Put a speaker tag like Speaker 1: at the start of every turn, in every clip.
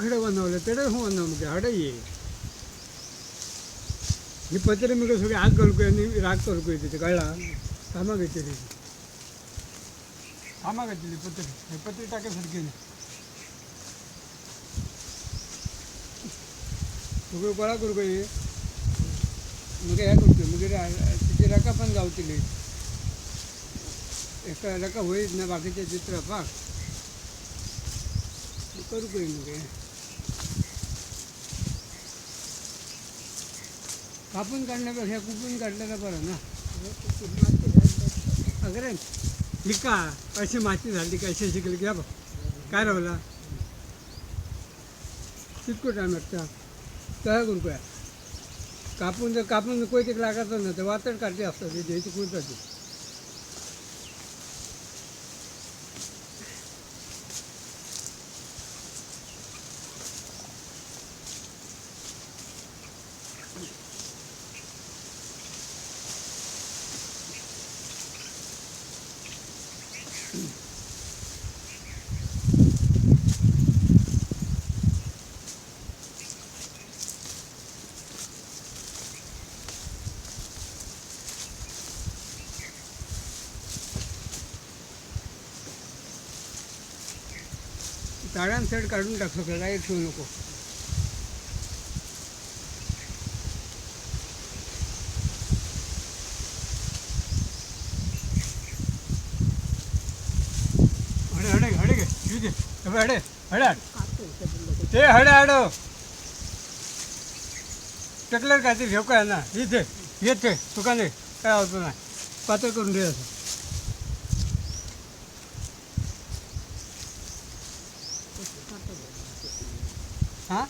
Speaker 1: खडे बनवले तेडे हो बनवलं ते हडे ये हे पत्रे मी सगळे आग घालू आणि राग करू तिथे कळला? कामाक येते थांबा घेतली पत्री. हे पत्री टाकायसारखी नाही सगळं गोळा करू ये. मग हे करतो मग तिची रका पण गावतली एका रका होईत ना बाकीचे चित्र पाक करू का मग? कापून काढण्यापेक्षा कुपून काढलेलं बरं ना. अगरे लिका कशी माती झाली कशी शिकली? घ्या बघ. काय रावला कितको टाइम लागता? तया करू काय कापून जर कापून कोयतीक लागायचं ना तर वातड काढते असतात ते इथे कुळतात ताळ्यान काढून टाकतो का काय ठेवू नको हडे हडे हडे घे येऊ दे हे ते हडे हाड काहीतरी घेऊ काय ना इथे येते. तुका नाही काय होतं नाही. पातळ करून दे असं. हां?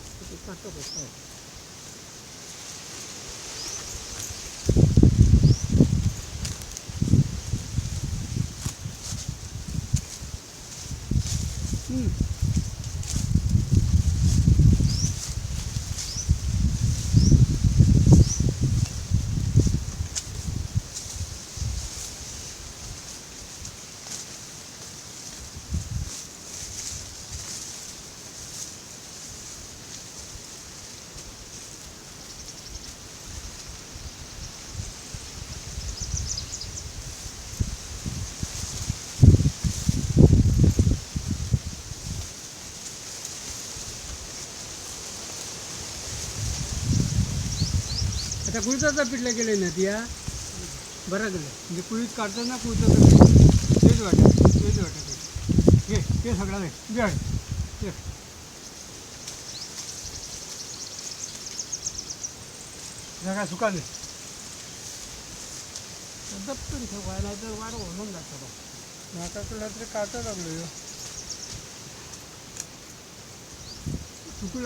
Speaker 1: आता कुळचाचा पिठल्या गेले ना ती हा बरं गेलं म्हणजे कुळीत काढताना कुळचाचं पीठ तेच वाटत तेच वाटत. घे ते सगळं दे घे घे. सगळा सुका दे
Speaker 2: दप्तून ठेवाय नाही तर वाढ होऊन जातं बघ.
Speaker 1: नाकाकडे तरी काटा लागलो ह्यो. सुकू